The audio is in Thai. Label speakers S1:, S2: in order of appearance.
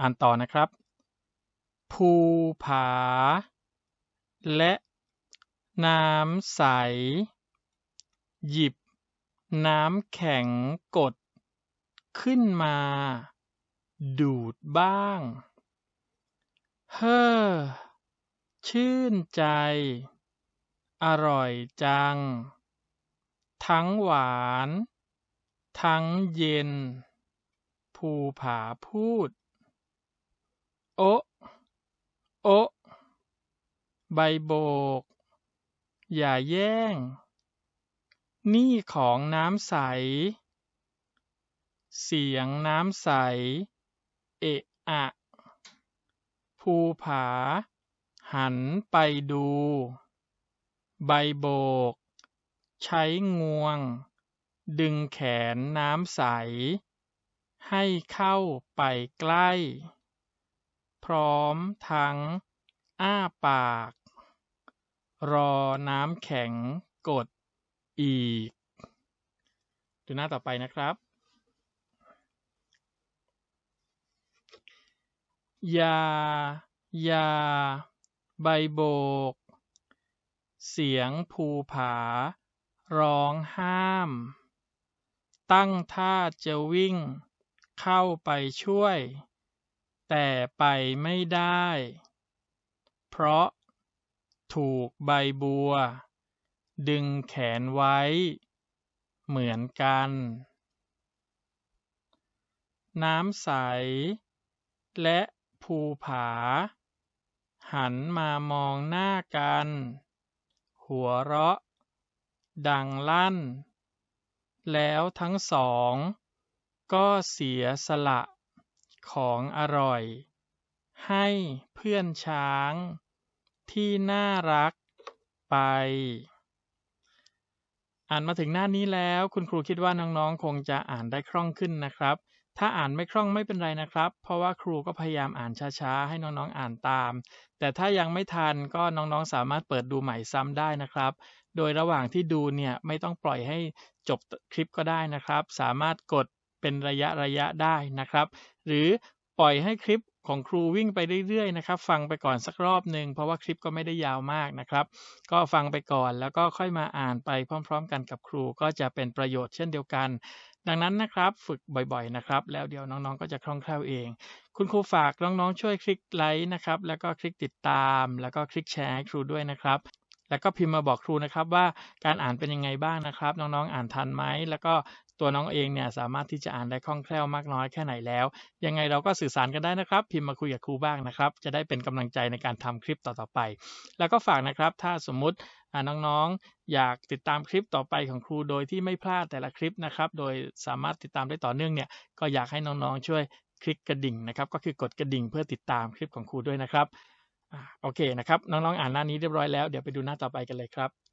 S1: อ่านต่อนะครับ ภูผา และน้ำใส หยิบ น้ำแข็งกด ขึ้นมา ดูดบ้าง เฮ้อ ชื่นใจ อร่อยจัง ทั้งหวาน ทั้งเย็น ภูผาพูด โอโอใบโบก อย่าแย่ง นี่ของน้ำใส เสียงน้ำใส เอะอะ ภูผา หันไปดู ใบโบก ใช้งวง ดึงแขนน้ำใส ให้เข้าไปใกล้ ร้อมทั้งอ้าปาก รอน้ำแข็งกดอีก ดูหน้าต่อไปนะครับ ยา ยา ใบโบก เสียงภูผา ร้องห้าม ตั้งท่าจะวิ่ง เข้าไปช่วย แต่ไปไม่ได้ เพราะถูกใบบัว ดึงแขนไว้ เหมือนกัน น้ำใส และภูผา หันมามองหน้ากัน หัวเราะ ดังลั่น แล้วทั้งสองก็เสียสละ ของอร่อย ให้เพื่อนช้าง ที่น่ารักไป อ่านมาถึงหน้านี้แล้ว คุณครูคิดว่าน้องๆคงจะอ่านได้คล่องขึ้นนะครับ ถ้าอ่านไม่คล่องไม่เป็นไรนะครับ เพราะว่าครูก็พยายามอ่านช้าๆ ให้น้องๆอ่านตาม แต่ถ้ายังไม่ทันก็น้องๆสามารถเปิดดูใหม่ซ้ำได้นะครับโดยระหว่างที่ดูเนี่ยไม่ต้องปล่อยให้จบคลิปก็ได้นะครับ สามารถกด เป็นระยะระยะได้นะครับ หรือปล่อยให้คลิปของครูวิ่งไปเรื่อยๆนะครับ ฟังไปก่อนสักรอบหนึ่งเพราะว่าคลิปก็ไม่ได้ยาวมากนะครับ ก็ฟังไปก่อนแล้วก็ค่อยมาอ่านไปพร้อม ๆ กันกับครูก็จะเป็นประโยชน์เช่นเดียวกัน ดังนั้นนะครับฝึกบ่อยๆนะครับ แล้วเดี๋ยวน้องๆก็จะคล่องแคล่วเอง คุณครูฝากน้องๆช่วยคลิกไลค์นะครับ แล้วก็คลิกติดตาม แล้วก็คลิกแชร์ให้ครูด้วยนะครับแล้วก็พิมพ์มาบอกครูนะครับว่าการอ่านเป็นยังไงบ้างนะครับ น้องๆ อ่านทันไหม แล้วก็ ตัวน้องเองเนี่ยสามารถที่จะอ่านได้คล่องแคล่วมากน้อยแค่ไหนแล้ว ยังไงเราก็สื่อสารกันได้นะครับ พิมพ์มาคุยกับครูบ้างนะครับ จะได้เป็นกำลังใจในการทำคลิปต่อๆไป แล้วก็ฝากนะครับถ้าสมมุติน้องๆ อยากติดตามคลิปต่อไปของครูโดยที่ไม่พลาดแต่ละคลิปนะครับ โดยสามารถติดตามได้ต่อเนื่องเนี่ย ก็อยากให้น้องๆ ช่วยคลิกกระดิ่งนะครับ ก็คือกดกระดิ่งเพื่อติดตามคลิปของครูด้วยนะครับ โอเคนะครับ น้องๆ อ่านหน้านี้เรียบร้อยแล้ว เดี๋ยวไปดูหน้าต่อไปกันเลยครับ